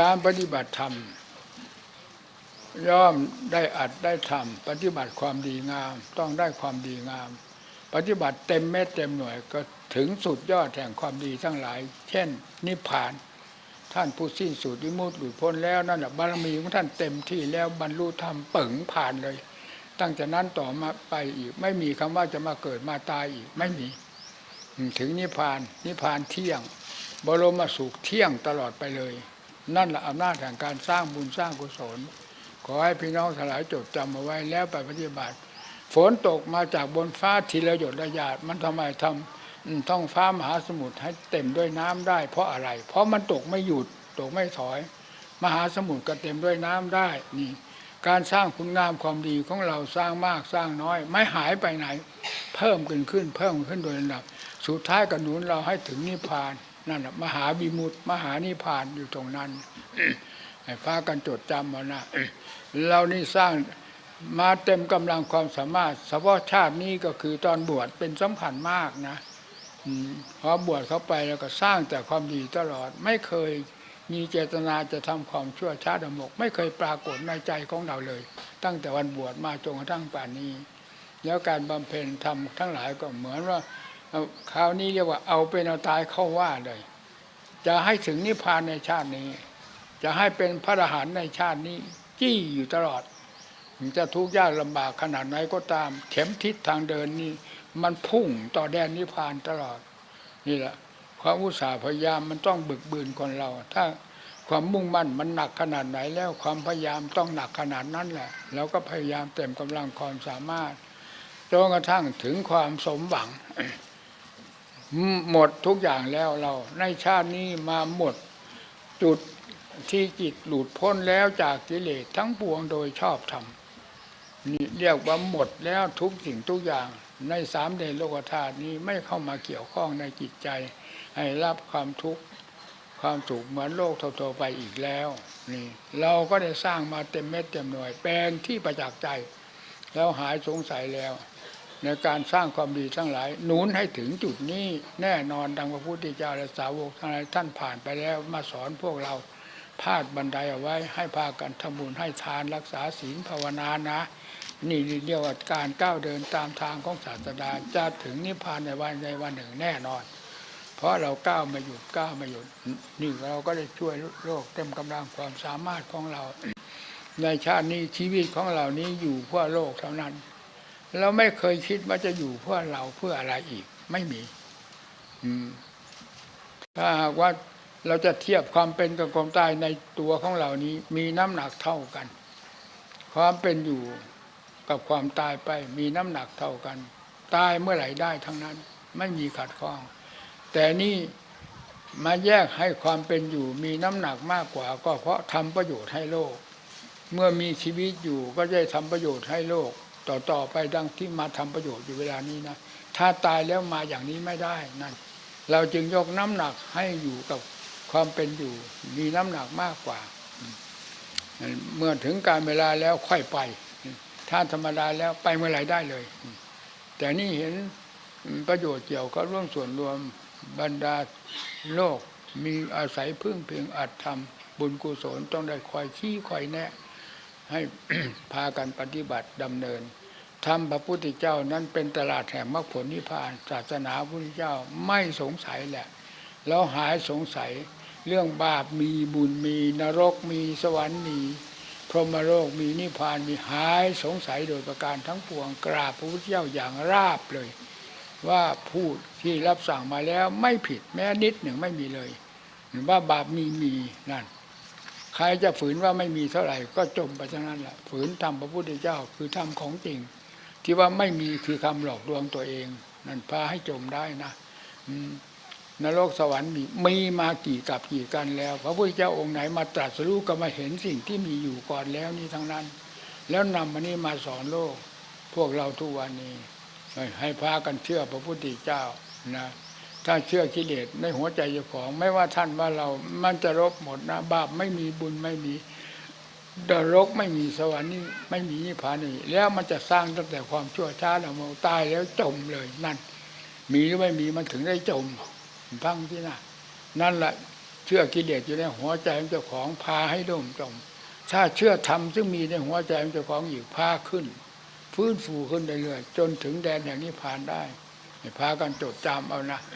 การปฏิบัติธรรม ย่อมได้อัดได้ทำปฏิบัติความดีงาม ต้องได้ความดีงาม ปฏิบัติเต็มเม็ดเต็มหน่วยก็ถึงสุดยอดแห่งความดีทั้งหลาย เช่น นิพพาน ท่านผู้สิ้นสุดวิมุตติหลุดพ้นแล้วนั่นแหละบารมีของท่านเต็มที่แล้วบรรลุธรรมเปิงผ่านเลย ตั้งจากนั้นต่อมาไปอีก ไม่มีคำว่าจะมาเกิดมาตายอีกไม่มี ถึงนิพพาน นิพพานเที่ยง บรมสุขเที่ยงตลอดไปเลย นั่นแหละอำนาจแห่งการสร้างบุญสร้างกุศล ขอให้พี่น้องทั้งหลายจดจำเอาไว้แล้วไปปฏิบัติ ฝนตกมาจากบนฟ้าทีละหยดละหยาดมันทำไมทำอืมท้องฟ้ามหาสมุทรให้เต็มด้วยน้ำได้ เพราะอะไร เพราะมันตกไม่หยุดตกไม่ถอย มหาสมุทรก็เต็มด้วยน้ำได้นี่การสร้างคุณงามความดีของเราสร้างมากสร้างน้อย ไม่หายไปไหน เพิ่มขึ้นขึ้น เพิ่มขึ้นโดยลำดับ สุดท้ายก็หนุนเราให้ถึงนิพพาน นั่นแหะมหาบิมุตมหานิพานอยู่ตรงนั้นให้พากันจดจำมานะเรานี่สร้างมาเต็มกำลังความสามารถเฉพาะชาตินี้ก็คือตอนบวชเป็นสำคัญมากนะพอบวชเข้าไปแล้วก็สร้างแต่ความดีตลอด ไม่เคยมีเจตนาจะทำความชั่วช้าดำกไม่เคยปรากฏในใจของเราเลย ตั้งแต่วันบวชมาจนกระทั่งป่านนี้ แล้วการบำเพ็ญทำทั้งหลายก็เหมือนว่า คราวนี้เรียกว่าเอาเป็นเอาตายเข้าว่าเลย จะให้ถึงนิพพานในชาตินี้ จะให้เป็นพระอรหันต์ในชาตินี้ จี้อยู่ตลอดจะทุกข์ยากลำบากขนาดไหนก็ตาม เข็มทิศทางเดินนี่มันพุ่งต่อแดนนิพพานตลอด นี่แหละความอุตสาห์พยายามมันต้องบึกบืนคนเรา ถ้าความมุ่งมั่นมันหนักขนาดไหนแล้วความพยายามต้องหนักขนาดนั้นแหละแล้วก็พยายามเต็มกำลังความสามารถจนกระทั่งถึงความสมหวัง หมดทุกอย่างแล้วเรา ในชาตินี้มาหมดจุดที่จิตหลุดพ้นแล้วจากกิเลสทั้งปวงโดยชอบธรรมนี่เรียกว่าหมดแล้วทุกสิ่งทุกอย่างในสามเดนโลกธาตุนี้ไม่เข้ามาเกี่ยวข้องในจิตใจ ให้รับความทุกข์ความสุขเหมือนโลกทั่วๆไปอีกแล้ว นี่ เราก็ได้สร้างมาเต็มเม็ดเต็มหน่วยแปลงที่ประจักษ์ใจ แล้วหายสงสัยแล้ว ในการสร้างความดีทั้งหลายหนุนให้ถึงจุดนี้แน่นอนดังพระพุทธเจ้าและสาวกทั้งหลายท่านผ่านไปแล้วมาสอนพวกเราพาดบันไดเอาไว้ให้พากันทำบุญให้ทานรักษาศีลภาวนานะ นี่เรียกว่าการก้าวเดินตามทางของศาสดาจะถึงนิพพานในวันใดวันหนึ่งแน่นอน เพราะเราก้าวมาหยุดก้าวมาหยุดนี่เราก็ได้ช่วยโลกเต็มกำลังความสามารถของเรา ในชาตินี้ชีวิตของเรานี้อยู่เพื่อโลกเท่านั้น เราไม่เคยคิดว่าจะอยู่เพื่อเราเพื่ออะไรอีก ไม่มีถ้าหากว่าเราจะเทียบความเป็นกับความตายในตัวของเรานี้ มีน้ำหนักเท่ากัน ความเป็นอยู่กับความตายไป มีน้ำหนักเท่ากัน ตายเมื่อไหร่ได้ทั้งนั้น ไม่มีขัดข้อง แต่นี่มาแยกให้ความเป็นอยู่มีน้ำหนักมากกว่า ก็เพราะทำประโยชน์ให้โลก เมื่อมีชีวิตอยู่ก็ได้ทำประโยชน์ให้โลก ต่อต่อไปดังที่มาทำประโยชน์อยู่เวลานี้นะถ้าตายแล้วมาอย่างนี้ไม่ได้นั่นเราจึงยกน้ำหนักให้อยู่กับความเป็นอยู่ มีน้ำหนักมากกว่า เมื่อถึงการเวลาแล้วค่อยไป ถ้าธรรมดาแล้วไปเมื่อไหร่ได้เลย แต่นี่เห็นประโยชน์เกี่ยวกับร่วมส่วนรวมบรรดาโลกมีอาศัยพึ่งเพียงอัดทำบุญกุศลต้องได้คอยชี้คอยแนะ ให้พากันปฏิบัติดำเนินทำพระพุทธเจ้านั้นเป็นตลาดแห่งมรรคผลนิพพาน ศาสนาพุทธเจ้าไม่สงสัยแหละแล้วหายสงสัยเรื่องบาปมีบุญมีนรกมีสวรรค์มีพรหมโลกมีนิพพานมีหายสงสัยโดยประการทั้งปวงกราบพระพุทธเจ้าอย่างราบเลย ว่าพูดที่รับสั่งมาแล้วไม่ผิดแม้นิดหนึ่งไม่มีเลยว่าบาปมีมีนั่น ใครจะฝืนว่าไม่มีเท่าไหร่ ก็จมไปฉะนั้นแหละฝืนทำพระพุทธเจ้าคือทำของจริง ที่ว่าไม่มีคือคำหลอกลวงตัวเอง นั่นพาให้จมได้นะอืนรกสวรรค์มีมีมากี่กับกี่กันแล้ว พระพุทธเจ้าองค์ไหนมาตรัสรู้ก็มาเห็นสิ่งที่มีอยู่ก่อนแล้วนี่ทั้งนั้น แล้วนำมานี่มาสอนโลก พวกเราทุกวันนี้ให้พากันเชื่อพระพุทธเจ้านะ ถ้าเชื่อกิเลสในหัวใจเจ้าของ ไม่ว่าท่านว่าเรามันจะรบหมดนะบาปไม่มีบุญไม่มีนรกไม่มีสวรรค์นี่ไม่มีนิพพานนี่แล้วมันจะสร้างตั้งแต่ความชั่วช้าเรามาตายแล้วจมเลยนั่น มีหรือไม่มีมันถึงได้จมฟังที่นะนั่นแหละเชื่อกิเลสอยู่ในหัวใจของเจ้าของพาให้ร่มจมถ้าเชื่อธรรมซึ่งมีในหัวใจของเจ้าของอยู่พาขึ้น ฟื้นฟูขึ้นเรื่อยๆจนถึงแดนแห่งนิพพานได้พากันจดจำเอานะ